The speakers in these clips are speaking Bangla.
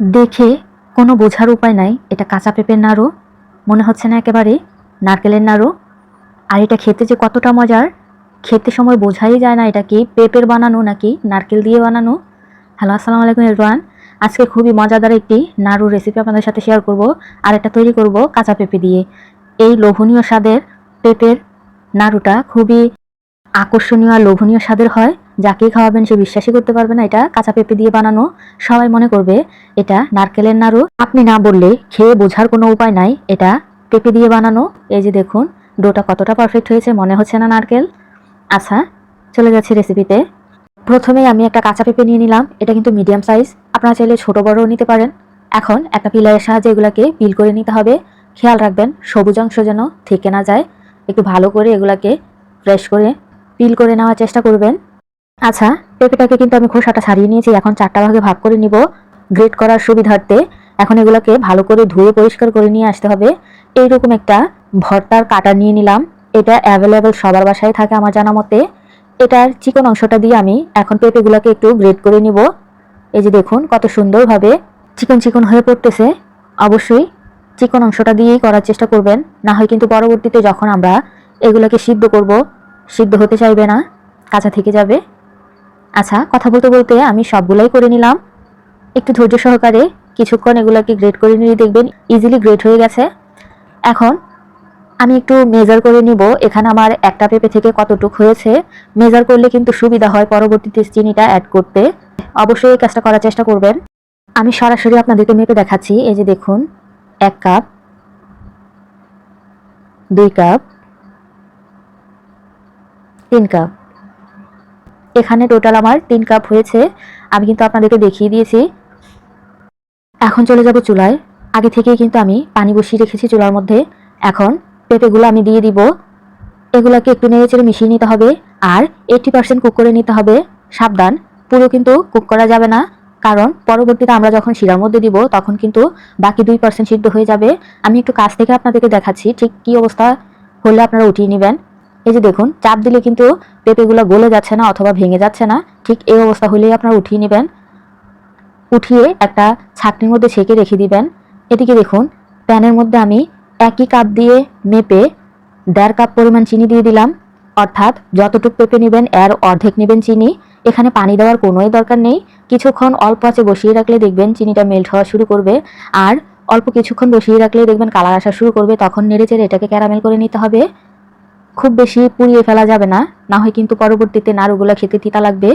দেখে কোনো বোঝার উপায় নাই, এটা কাঁচা পেঁপের নাড়ু, মনে হচ্ছে না একেবারে, নারকেলের নাড়ু। আর এটা খেতে যে কতটা মজার, খেতে সময় বোঝাই যায় না এটা কি পেঁপের বানানো নাকি নারকেল দিয়ে বানানো। হ্যালো, আসসালামু আলাইকুম এরওয়ান আজকে খুবই মজাদার একটি নাড়ু রেসিপি আপনাদের সাথে শেয়ার করব, আর এটা তৈরি করব কাঁচা পেঁপে দিয়ে। এই লোভনীয় স্বাদের পেঁপের নাড়ুটা খুবই আকর্ষণীয় আর লোভনীয় স্বাদের হয় যাকে খাওয়াবেন সে বিশ্বাসই করতে পারবে না। এটা কাঁচা পেঁপে দিয়ে বানানো। সবাই মনে করবে এটা নারকেলের নাড়ু। আপনি না বললে খেয়ে বোঝার কোনো উপায় নাই। এটা পেঁপে দিয়ে বানানো। এই যে দেখুন, ডোটা কতটা পারফেক্ট হয়েছে, মনে হচ্ছে না নারকেল। আচ্ছা চলে যাচ্ছে রেসিপিতে প্রথমেই আমি একটা কাঁচা পেঁপে নিয়ে নিলাম। এটা কিন্তু মিডিয়াম সাইজ আপনারা চাইলে ছোট বড়ও নিতে পারেন। এখন একটা পিলারের সাহায্যে এগুলাকে পিল করে নিতে হবে। খেয়াল রাখবেন, সবুজ অংশ যেন থেকে না যায়। একটু ভালো করে এগুলাকে ফ্রেশ করে পিল করে নেওয়ার চেষ্টা করবেন। আচ্ছা পেঁপেটাকে কিন্তু আমি খোসাটা ছাড়িয়ে নিয়েছি, এখন চারটা ভাগে ভাগ করে নিব। গ্রেট করার সুবিধার্থে এখন এগুলোকে ভালো করে ধুয়ে পরিষ্কার করে নিয়ে আসতে হবে। এইরকম একটা ভর্তার কাটা নিয়ে নিলাম। এটা অ্যাভেলেবেল সবার বাসায় থাকে আমার জানা মতে। এটার চিকন অংশটা দিয়ে আমি এখন পেঁপেগুলোকে একটু গ্রেট করে নিব। এই যে দেখুন, কত সুন্দরভাবে চিকন চিকন হয়ে পড়তেছে। অবশ্যই চিকন অংশটা দিয়েই করার চেষ্টা করবেন। না হয় কিন্তু পরবর্তীতে যখন আমরা এগুলোকে সিদ্ধ করব সিদ্ধ হতে চাইবে না, কাঁচা থেকে যাবে। আচ্ছা কথা বলতে বলতে আমি সবগুলাই করে নিলাম। একটু ধৈর্য সহকারে কিছুক্ষণ এগুলোকে গ্রেড করে নিয়ে দেখবেন ইজিলি গ্রেড হয়ে গেছে। এখন আমি একটু মেজার করে নিব, এখানে আমার একটা পেঁপে থেকে কতটুক হয়েছে। মেজার করলে কিন্তু সুবিধা হয় পরবর্তীতে চিনিটা অ্যাড করতে। অবশ্যই এই কাজটা করার চেষ্টা করবেন। আমি সরাসরি আপনাদেরকে মেপে দেখাচ্ছি, এই যে দেখুন, এক কাপ দুই কাপ তিন কাপ এখানে টোটাল আমার তিন কাপ হয়েছে। আমি কিন্তু আপনাদেরকে দেখিয়ে দিয়েছি। এখন চলে যাব চুলায়। আগে থেকেই কিন্তু আমি পানি বসিয়ে রেখেছি চুলার মধ্যে। এখন পেঁপেগুলো আমি দিয়ে দিব। এগুলোকে একটু নেড়ে চেড়ে মিশিয়ে নিতে হবে। আর এইটটি পার্সেন্ট কুক করে নিতে হবে। সাবধান, পুরো কিন্তু কুক করা যাবে না। কারণ পরবর্তীতে আমরা যখন শিরার মধ্যে দিব, তখন কিন্তু বাকি দুই পার্সেন্ট সিদ্ধ হয়ে যাবে। আমি একটু কাছ থেকে আপনাদেরকে দেখাচ্ছি ঠিক কী অবস্থা হলে আপনারা উঠিয়ে নেবেন। এই যে দেখুন, চাপ দিলে কিন্তু পেঁপেগুলো গলে যাচ্ছে না অথবা ভেঙে যাচ্ছে না। ঠিক এই অবস্থা হলেই আপনারা উঠিয়ে নেবেন। উঠিয়ে একটা ছাকনির মধ্যে ছেঁকে রেখে দিবেন। এদিকে দেখুন, প্যানের মধ্যে আমি একই কাপ দিয়ে মেপে দেড় কাপ পরিমাণ চিনি দিয়ে দিলাম। অর্থাৎ যতটুকু পেঁপে নেবেন, এর অর্ধেক নেবেন চিনি। এখানে পানি দেওয়ার কোনোই দরকার নেই। কিছুক্ষণ অল্প আছে বসিয়ে রাখলে দেখবেন চিনিটা মেল্ট হওয়া শুরু করবে। আর অল্প কিছুক্ষণ বসিয়ে রাখলে দেখবেন কালার আসা শুরু করবে। তখন নেড়ে চেড়ে এটাকে ক্যারামেল করে নিতে হবে। খুব বেশি পুড়িয়ে ফেলা যাবে না। না হয় কিন্তু পরবর্তীতে নাড়ুগুলো খেতে তিতা লাগবে।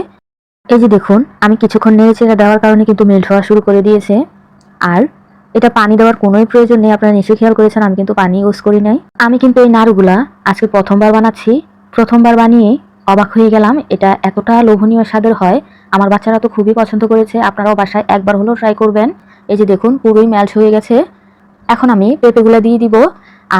এই যে দেখুন, আমি কিছুক্ষণ নেড়ে চেড়ে দেওয়ার কারণে কিন্তু মেল্ট হওয়া শুরু করে দিয়েছে। আর এটা পানি দেওয়ার কোনোই প্রয়োজন নেই, আপনারা নিশ্চয়ই খেয়াল করেছেন, আমি কিন্তু পানি ইউজ করি নাই। আমি কিন্তু এই নাড়ুগুলা আজকে প্রথমবার বানাচ্ছি। প্রথমবার বানিয়ে অবাক হয়ে গেলাম, এটা এতটা লোভনীয় স্বাদের হয়। আমার বাচ্চারা তো খুবই পছন্দ করেছে, আপনারাও বাসায় একবার হলেও ট্রাই করবেন। এই যে দেখুন, পুরোই ম্যালট হয়ে গেছে। এখন আমি পেঁপেগুলো দিয়ে দিব।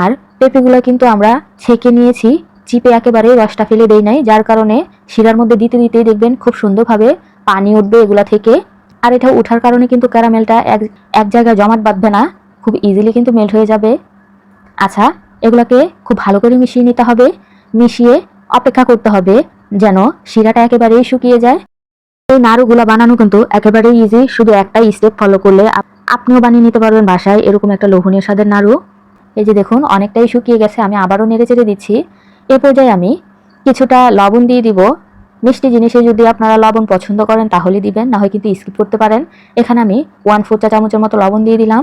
আর পেঁপেগুলো কিন্তু আমরা ছেঁকে নিয়েছি। চিপে একেবারে রসটা ফেলে দেই নাই, যার কারণে শিরার মধ্যে দিতে দিতেই দেখবেন খুব সুন্দরভাবে পানি উঠবে এগুলা থেকে। আর এটা ওঠার কারণে কিন্তু ক্যারামেলটা এক এক জায়গায় জমাট বাঁধবে না, খুব ইজিলি কিন্তু মেল্ট হয়ে যাবে। আচ্ছা এগুলোকে খুব ভালো করে মিশিয়ে নিতে হবে। মিশিয়ে অপেক্ষা করতে হবে যেন শিরাটা একেবারেই শুকিয়ে যায়। এই নাড়ুগুলো বানানো কিন্তু একেবারেই ইজি শুধু একটাই স্টেপ ফলো করলে আপনিও বানিয়ে নিতে পারবেন বাসায়, এরকম একটা লোভনীয় স্বাদের নাড়ু। এই যে দেখুন, অনেকটাই শুকিয়ে গেছে, আমি আবারও নেড়ে চেড়ে দিচ্ছি। এ পর্যায়ে আমি কিছুটা লবণ দিয়ে দিব। মিষ্টি জিনিসে যদি আপনারা লবণ পছন্দ করেন, তাহলে দিবেন, না হয় কিন্তু স্কিপ করতে পারেন। এখানে আমি ওয়ান ফোর চা চামচের মতো লবণ দিয়ে দিলাম।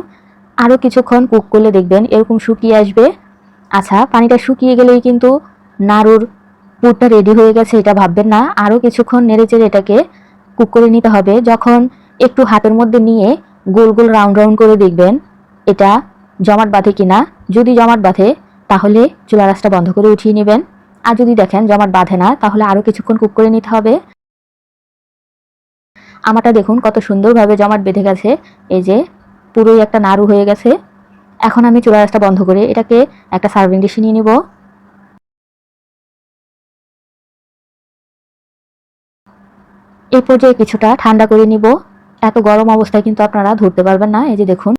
আরও কিছুক্ষণ কুক করলে দেখবেন এরকম শুকিয়ে আসবে। আচ্ছা পানিটা শুকিয়ে গেলেই কিন্তু নাড়ুর পুরটা রেডি হয়ে গেছে, এটা ভাববেন না। আরও কিছুক্ষণ নেড়ে চেড়ে এটাকে কুক করে নিতে হবে। যখন একটু হাতের মধ্যে নিয়ে গোল গোল রাউন্ড রাউন্ড করে দেখবেন, এটা জমাট বাঁধে কিনা? যদি জমাট বাঁধে, তাহলে চুলা রাসটা বন্ধ করে উঠিয়ে নেবেন। আর যদি দেখেন জমাট বাঁধে না, তাহলে আরও কিছুক্ষণ কুক করে নিতে হবে। আমারটা দেখুন কত সুন্দরভাবে জমাট বেঁধে গেছে। এই যে, পুরোই একটা নাড়ু হয়ে গেছে। এখন আমি চুলা রাসটা বন্ধ করে এটাকে একটা সার্ভিং ডিশে নিয়ে নিব। এই পর্যায়ে কিছুটা ঠান্ডা করে নিব। এত গরম অবস্থায় কিন্তু আপনারা ধরতে পারবেন না। এই যে দেখুন।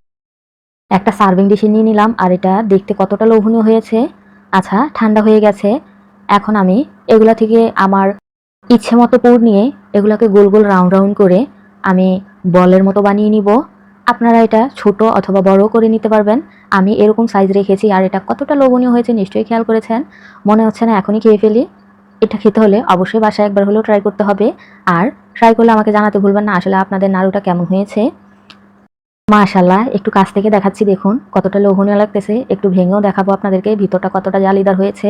একটা সার্ভিং ডিশে নিয়ে নিলাম, আর এটা দেখতে কতটা লোভনীয় হয়েছে। আচ্ছা ঠান্ডা হয়ে গেছে। এখন আমি এগুলা থেকে আমার ইচ্ছে মতো পুর নিয়ে এগুলাকে গোল গোল রাউন্ড রাউন্ড করে আমি বলের মতো বানিয়ে নিব। আপনারা এটা ছোট অথবা বড় করে নিতে পারবেন। আমি এরকম সাইজ রেখেছি, আর এটা কতটা লোভনীয় হয়েছে নিশ্চয়ই খেয়াল করেছেন। মনে হচ্ছে না এখনই খেয়ে ফেলি। এটা খেতে হলে অবশ্যই বাসায় একবার হলেও ট্রাই করতে হবে। আর ট্রাই করলে আমাকে জানাতে ভুলবেন না। আসলে আপনাদের নাড়ুটা কেমন হয়েছে? মাশাল্লাহ একটু কাছ থেকে দেখাচ্ছি দেখুন, কতটা লোভনীয় লাগতেছে। একটু ভেঙেও দেখাবো আপনাদেরকে, ভিতরটা কতটা জালিদার হয়েছে।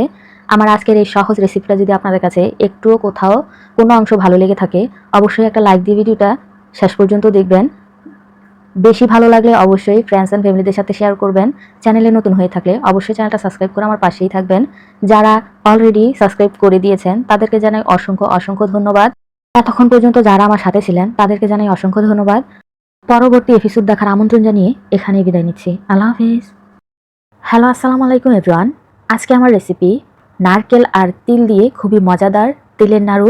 আমার আজকের এই সহজ রেসিপিটা যদি আপনাদের কাছে একটুও কোথাও কোনো অংশ ভালো লেগে থাকে, অবশ্যই একটা লাইক দিয়ে ভিডিওটা শেষ পর্যন্ত দেখবেন। বেশি ভালো লাগলে অবশ্যই ফ্রেন্ডস অ্যান্ড ফ্যামিলিদের সাথে শেয়ার করবেন। চ্যানেলে নতুন হয়ে থাকলে অবশ্যই চ্যানেলটা সাবস্ক্রাইব করে আমার পাশেই থাকবেন। যারা অলরেডি সাবস্ক্রাইব করে দিয়েছেন, তাদেরকে জানাই অসংখ্য অসংখ্য ধন্যবাদ। এতক্ষণ পর্যন্ত যারা আমার সাথে ছিলেন, তাদেরকে জানাই অসংখ্য ধন্যবাদ। পরবর্তী এপিসোড দেখার আমন্ত্রণ জানিয়ে এখানেই বিদায় নিচ্ছি। আল্লাহ হাফিজ। হ্যালো আসসালামু আলাইকুম এভরিওয়ান আজকে আমার রেসিপি নারকেল আর তিল দিয়ে খুবই মজাদার তিলের নাড়ু,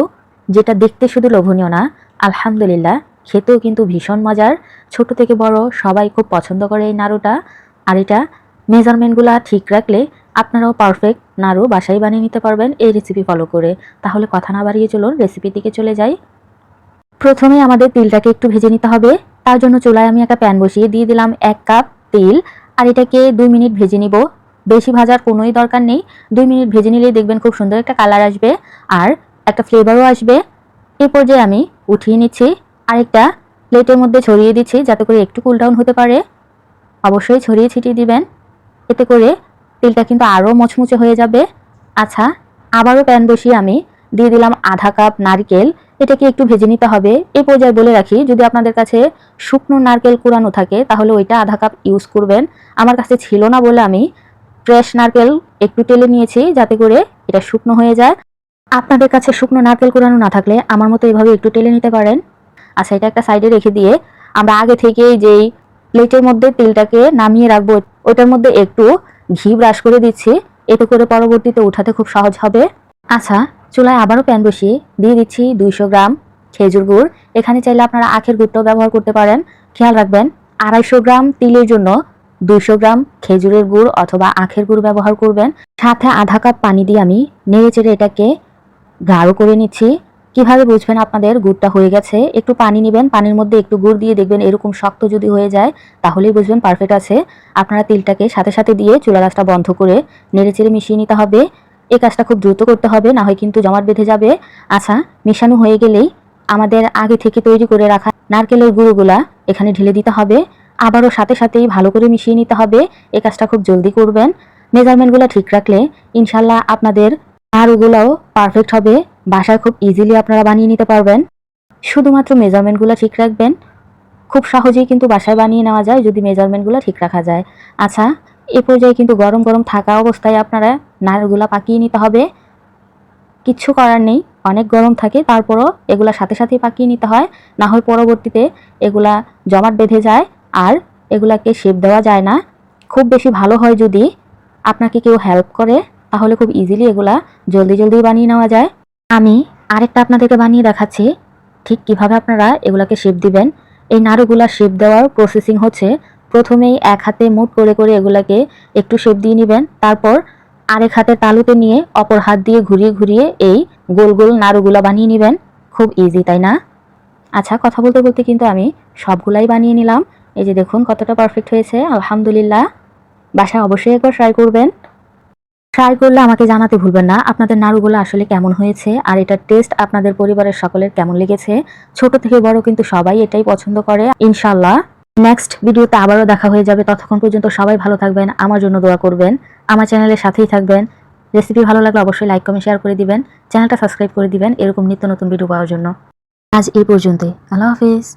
যেটা দেখতে শুধু লোভনীয় না, আলহামদুলিল্লাহ, খেতেও কিন্তু ভীষণ মজার। ছোট থেকে বড়, সবাই খুব পছন্দ করে এই নাড়ুটা। আর এটা মেজারমেন্টগুলো ঠিক রাখলে আপনারাও পারফেক্ট নাড়ু বাসায় বানিয়ে নিতে পারবেন এই রেসিপি ফলো করে। তাহলে কথা না বাড়িয়ে চলুন রেসিপি দিকে চলে যাই। প্রথমে আমাদের তিলটাকে একটু ভেজে নিতে হবে। তার জন্য চুলায় আমি একটা প্যান বসিয়ে দিয়ে দিলাম এক কাপ তেল। আর এটাকে দুই মিনিট ভেজে নিব। বেশি ভাজার কোনোই দরকার নেই। দুই মিনিট ভেজে নিলেই দেখবেন খুব সুন্দর একটা কালার আসবে। আর একটা ফ্লেভারও আসবে। এ পর্যায়ে আমি উঠিয়ে নিচ্ছি। আরেকটা প্লেটের মধ্যে ছড়িয়ে দিচ্ছি যাতে করে একটু কুল ডাউন হতে পারে। অবশ্যই ছড়িয়ে ছিটিয়ে দিবেন। এতে করে তেলটা কিন্তু আরও মচমুচে হয়ে যাবে। আচ্ছা আবারও প্যান বসিয়ে আমি দিয়ে দিলাম আধা কাপ নারকেল। এটাকে একটু ভেজে নিতে হবে। এই পর্যায়ে বলে রাখি, যদি আপনাদের কাছে শুকনো নারকেল কুড়ানো থাকে, তাহলে ওইটা আধা কাপ ইউজ করবেন। আমার কাছে ছিল না বলে আমি ফ্রেশ নারকেল একটু টেলে নিয়েছি, যাতে করে এটা শুকনো হয়ে যায়। আপনাদের কাছে শুকনো নারকেল কুড়ানো না থাকলে আমার মতো এভাবে একটু টেলে নিতে পারেন। আচ্ছা এটা একটা সাইডে রেখে দিয়ে আমরা আগে থেকেই যেই প্লেটের মধ্যে তেলটাকে নামিয়ে রাখব, ওইটার মধ্যে একটু ঘি ব্রাশ করে দিচ্ছি। এতে করে পরবর্তীতে উঠাতে খুব সহজ হবে। আচ্ছা চুলায় আবারও প্যান বসিয়ে দিয়ে দিচ্ছি দুইশো গ্রাম খেজুর গুড়। এখানে চাইলে আপনারা আখের গুড়টাও ব্যবহার করতে পারেন। খেয়াল রাখবেন, আড়াইশো গ্রাম তিলের জন্য দুইশো গ্রাম খেজুরের গুড় অথবা আখের গুড় ব্যবহার করবেন। সাথে আধা কাপ পানি দিয়ে আমি নেড়ে চেড়ে এটাকে গাঢ় করে নিচ্ছি। কীভাবে বুঝবেন আপনাদের গুড়টা হয়ে গেছে? একটু পানি নেবেন, পানির মধ্যে একটু গুড় দিয়ে দেখবেন এরকম শক্ত যদি হয়ে যায়, তাহলেই বুঝবেন পারফেক্ট আছে। আপনারা তিলটাকে সাথে সাথে দিয়ে চুলা গাছটা বন্ধ করে নেড়ে চেড়ে মিশিয়ে নিতে হবে। এই কাজটা খুব দ্রুত করতে হবে, না হয় কিন্তু জমাট বেঁধে যাবে। আচ্ছা মেশানো হয়ে গেলেই আমাদের আগে থেকে তৈরি করে রাখা নারকেলের গুঁড়োগুলা এখানে ঢেলে দিতে হবে। আবারও সাথে সাথেই ভালো করে মিশিয়ে নিতে হবে। এই কাজটা খুব জলদি করবেন। মেজারমেন্টগুলো ঠিক রাখলে ইনশাল্লাহ আপনাদের নাড়ুগুলোও পারফেক্ট হবে। বাসায় খুব ইজিলি আপনারা বানিয়ে নিতে পারবেন। শুধুমাত্র মেজারমেন্টগুলো ঠিক রাখবেন। খুব সহজেই কিন্তু বাসায় বানিয়ে নেওয়া যায় যদি মেজারমেন্টগুলো ঠিক রাখা যায়। আচ্ছা এ পর্যায়ে কিন্তু গরম গরম থাকা অবস্থায় আপনারা নাড়ুগুলা পাকিয়ে নিতে হবে। কিচ্ছু করার নেই, অনেক গরম থাকে, তারপরও এগুলা সাথে সাথে পাকিয়ে নিতে হয়। না হয় পরবর্তীতে এগুলা জমাট বেঁধে যায় আর এগুলাকে শেপ দেওয়া যায় না। খুব বেশি ভালো হয় যদি আপনাকে কেউ হেল্প করে, তাহলে খুব ইজিলি এগুলা জলদি জলদি বানিয়ে নেওয়া যায়। আমি আরেকটা আপনাদেরকে বানিয়ে দেখাচ্ছি, ঠিক কীভাবে আপনারা এগুলাকে শেপ দিবেন। এই নাড়ুগুলা শেপ দেওয়ার প্রসেসিং হচ্ছে, প্রথমেই এক হাতে মুট করে করে এগুলাকে একটু শেপ দিয়ে নেবেন, তারপর আরেক হাতে তালুতে নিয়ে অপর হাত দিয়ে ঘুরিয়ে ঘুরিয়ে এই গোল গোল নাড়ুগুলা বানিয়ে নেবেন। খুব ইজি তাই না? আচ্ছা কথা বলতে বলতে কিন্তু আমি সবগুলাই বানিয়ে নিলাম। এই যে দেখুন কতটা পারফেক্ট হয়েছে, আলহামদুলিল্লাহ। বাসায় অবশ্যই একবার ট্রাই করবেন। ট্রাই করলে আমাকে জানাতে ভুলবেন না আপনাদের নাড়ুগুলো আসলে কেমন হয়েছে আর এটার টেস্ট আপনাদের পরিবারের সকলের কেমন লেগেছে। ছোট থেকে বড় কিন্তু সবাই এটাই পছন্দ করে ইনশাল্লাহ নেক্সট ভিডিওতে আবারও দেখা হয়ে যাবে। ততক্ষণ পর্যন্ত সবাই ভালো থাকবেন, আমার জন্য দোয়া করবেন, আমার চ্যানেলের সাথেই থাকবেন। রেসিপি ভালো লাগলে অবশ্যই লাইক কমেন্ট শেয়ার করে দিবেন, চ্যানেলটা সাবস্ক্রাইব করে দিবেন, এরকম নিত্য নতুন ভিডিও পাওয়ার জন্য। আজ এই পর্যন্তই। আল্লাহ হাফিজ।